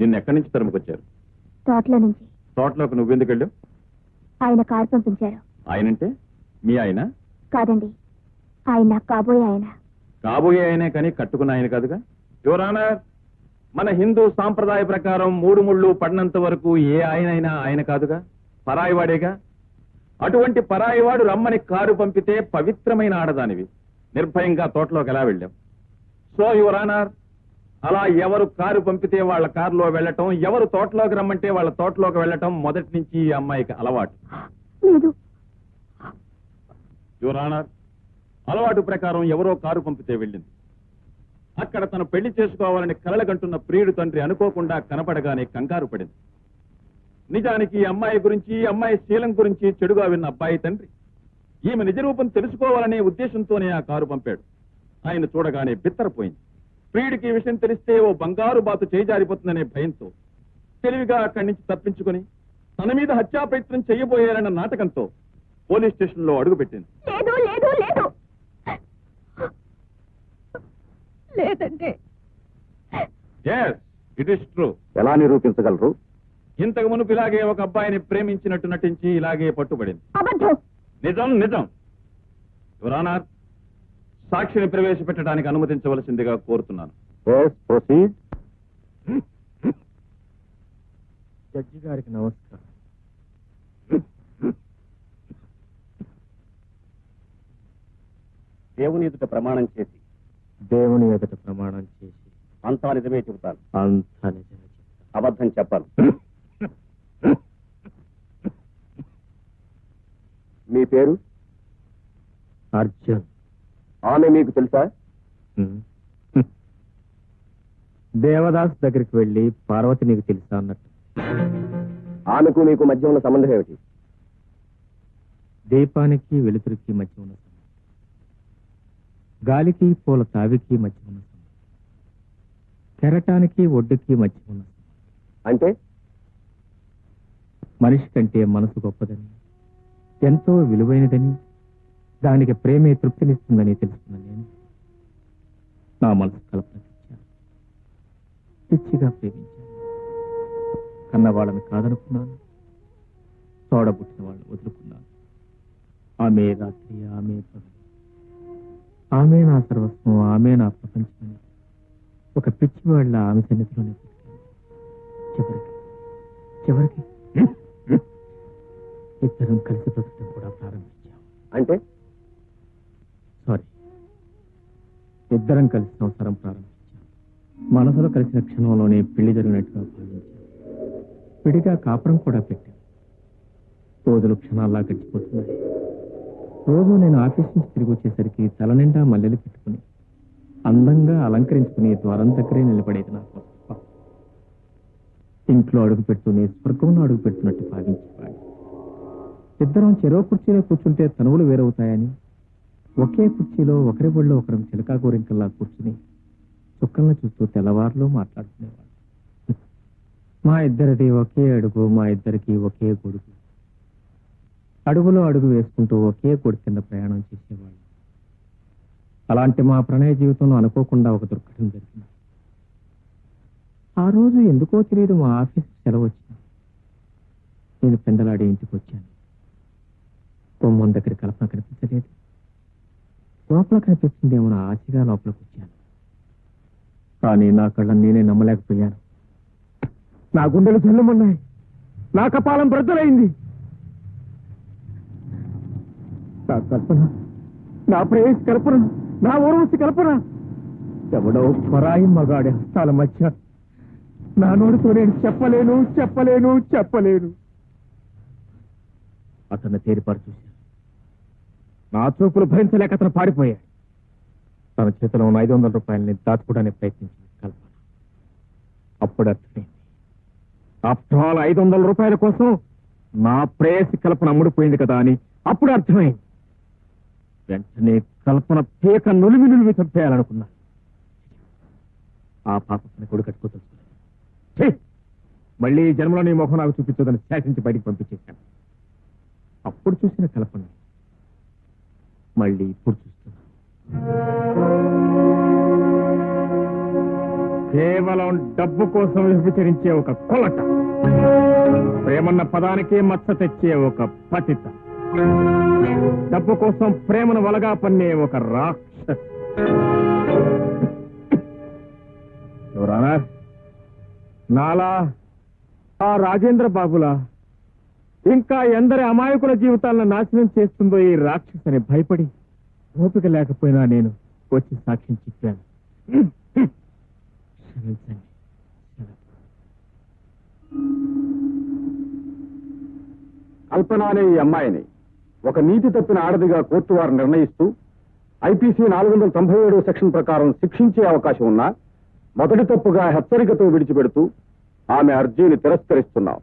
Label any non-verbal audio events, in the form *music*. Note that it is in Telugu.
నిన్ను ఎక్కడి నుంచి తరుముకొచ్చారు? తోటలో నుంచి. తోటలోకి నువ్వెందుకు వెళ్ళావు? ఆయన కారు పంపించారు. ఆయనంటే? మీ ఆయన? కాదండి. ఆయన కాబోయే ఆయన. కాబోయే ఆయనే కానీ కట్టుకున్న ఆయన కాదుగా? యువరానర్ మన హిందూ సాంప్రదాయ ప్రకారం మూడు ముళ్ళు పడినంత వరకు ఏ ఆయనైనా ఆయన కాదుగా? పరాయివాడేగా? అటువంటి పరాయివాడు రమ్మని కారు పంపితే పవిత్రమైన ఆడదానివి. నిర్భయంగా తోటలోకి ఎలా వెళ్ళాం సో యువరానర్ అలా ఎవరు కారు పంపితే వాళ్ళ కారులో వెళ్ళటం ఎవరు తోటలోకి రమ్మంటే వాళ్ళ తోటలోకి వెళ్ళటం మొదటి నుంచి ఈ అమ్మాయికి అలవాటు. యువరానర్ అలవాటు ప్రకారం ఎవరో కారు పంపితే వెళ్ళింది. అక్కడ తను పెళ్ళి చేసుకోవాలని కలలగంటున్న ప్రియుడు తండ్రి అనుకోకుండా కనపడగానే కంగారు పడింది. నిజానికి ఈ అమ్మాయి గురించి ఈ అమ్మాయి శీలం గురించి చెడుగా విన్న అబ్బాయి తండ్రి. ఈమె నిజ రూపం తెలుసుకోవాలనే ఉద్దేశంతోనే ఆ కారు పంపాడు. ఆయన చూడగానే బిత్తరపోయింది. ప్రియుడికి ఈ విషయం తెలిస్తే ఓ బంగారు బాతు చేజారిపోతుందనే భయంతో తెలివిగా అక్కడి నుంచి తప్పించుకుని తన మీద హత్యా ప్రయత్నం చేయబోయారన్న నాటకంతో పోలీస్ స్టేషన్లో అడుగుపెట్టింది. లేదు లేదు లేదు. లేదండి ఎస్ ఇట్ ఇస్ ట్రూ ఎలా నిరూపించగలరు? ఇంతకు మునుపు ఇలాగే ఒక అబ్బాయిని ప్రేమించినట్టు నటించి ఇలాగే పట్టుబడింది. నిజం నిజం. యువరానార్ సాక్షిని ప్రవేశపెట్టడానికి అనుమతించవలసిందిగా కోరుతున్నాను. ప్రొసీడ్ జడ్జి గారికి నమస్కారం. దేవుని ఎదుట ప్రమాణం చేసి. దేవుని ఎదుట ప్రమాణం చేసి. అంతా నిజమే చెబుతాను. అంతా నిజమే చెప్తాను. అబద్ధం చెప్పాను. మీ పేరు? అర్జున్. ఆమె మీకు తెలుసా. *laughs* దేవదాస్ దగ్గరికి వెళ్ళి పార్వతి నీకు తెలుసా అన్నట్టు. ఆమెకు మీకు మధ్య ఉన్న సంబంధం ఏమిటి? దీపానికి వెలుతురికి మధ్య ఉన్న సంబంధం. గాలికి పూల తావికి మధ్య ఉన్న సంబంధం. కెరటానికి ఒడ్డుకి మధ్య ఉన్న అంటే? మనిషి కంటే మనసు గొప్పదని ఎంతో విలువైనదని దానికి ప్రేమే తృప్తినిస్తుందని తెలుసుకున్న నేను నా మనసు కల్పన పిచ్చిగా ప్రేమించాను. కన్నవాళ్ళని కాదనుకున్నాను. తోడబుట్టిన వాళ్ళని వదులుకున్నాను. ఆమె రాత్రి ఆమె పగలు ఆమె నా సర్వస్వం ఆమె నా ప్రపంచమని ఒక పిచ్చి వాళ్ళ ఆమె సన్నిధిలోనే చివరికి చివరికి ఇద్దరం కలిసి బ్రతకడం కూడా ప్రారంభించాం. అంటే? ఇద్దరం కలిసి సంవత్సరం ప్రారంభించాం. మనసులో కలిసిన క్షణంలోనే పెళ్ళి జరిగినట్టుగా భావించాం. విడిగా కాపురం కూడా పెట్టాం. రోజులు క్షణాల్లా గడిచిపోతున్నాయి. రోజు నేను ఆఫీస్ నుంచి తిరిగి వచ్చేసరికి తల నిండా మల్లెలు పెట్టుకుని అందంగా అలంకరించుకుని ద్వారం దగ్గరే నిలబడేది నా కోసం. ఇంట్లో అడుగు పెడుతూనే స్వర్గంలో అడుగు పెట్టినట్టు భావించేవాడు ఇద్దరం చెరో కుర్చీలో కూర్చుంటే తనువులు వేరవుతాయని ఒకే కుర్చీలో ఒకరి ఒళ్ళో ఒకరం చిలకా గోరింకల్లా కూర్చుని చుక్కలను చూస్తూ తెల్లవారులో మాట్లాడుకునేవాడు మా ఇద్దరిది ఒకే అడుగు మా ఇద్దరికి ఒకే గొడుగు అడుగులో అడుగు వేసుకుంటూ ఒకే కొడు కింద ప్రయాణం చేసేవాళ్ళు. అలాంటి మా ప్రణయ జీవితంలో అనుకోకుండా ఒక దుర్ఘటన జరిగింది. ఆ రోజు ఎందుకో తెలియదు మా ఆఫీస్ సెలవు వచ్చింది. నేను పెందలాడి ఇంటికి వచ్చాను. గుమ్మం దగ్గర కల్పన కనిపించలేదు. లోపల కనిపిస్తుందేమో నా ఆశగా లోపలికి వచ్చాను కానీ నా కళ్ళని నేనే నమ్మలేకపోయాను. నా గుండెలు చెల్లమన్నాయి నా కపాలం బ్రద్దలైంది నా కల్పన నా ప్రేయస్ కల్పన నా ఊర్వశి కల్పన. ఎవడో పరాయి మగాడి హస్తాల మధ్య నా నోటితో నేను చెప్పలేను చెప్పలేను చెప్పలేను. అతన్ని తేరిపారు నా చూపులు భరించలేక అతను పారిపోయాడు. తన చేతిలో ఉన్న ఐదు వందల రూపాయలని దాచుకోవడానికి ప్రయత్నించింది కల్పన. అప్పుడు అర్థమైంది. ఆఫ్టర్ ఆల్ ఐదు వందల రూపాయల కోసం నా ప్రేయసి కల్పన అమ్ముడిపోయింది కదా అని అప్పుడు అర్థమైంది. వెంటనే కల్పన పీక నులిమి నులిమి చంపేయాలనుకున్నా. ఆ పాప తన కొడు కట్టుకోదలుచుకోలేదు మళ్ళీ జన్మలో నీ ముఖం నాకు చూపించదని శాసించి బయటికి పంపించేశాను. అప్పుడు చూసిన కల్పన మళ్ళీ ఇప్పుడు చూస్తున్నా కేవలం డబ్బు కోసం వ్యభిచరించే ఒక కొలట ప్రేమన్న పదానికి మచ్చ తెచ్చే ఒక పతిత డబ్బు కోసం ప్రేమను వలగా పన్నే ఒక రాక్షస్. ఎవరానా నాలా ఆ రాజేంద్ర బాబులా? ఇంకా ఎందరి అమాయకుల జీవితాలను నాశనం చేస్తుందో ఈ రాక్షసని భయపడి ఓపిక లేకపోయినా నేను వచ్చి సాక్ష్యం చెప్పాను. కల్పన అనే ఈ అమ్మాయిని. ఒక నీతి తప్పిన ఆడదిగా కోర్టు వారు నిర్ణయిస్తూ ఐపీసీ నాలుగు వందల తొంభై ఏడు సెక్షన్ ప్రకారం శిక్షించే అవకాశం ఉన్నా మొదటి తప్పుగా హెచ్చరికతో విడిచిపెడుతూ ఆమె అర్జీని తిరస్కరిస్తున్నాం.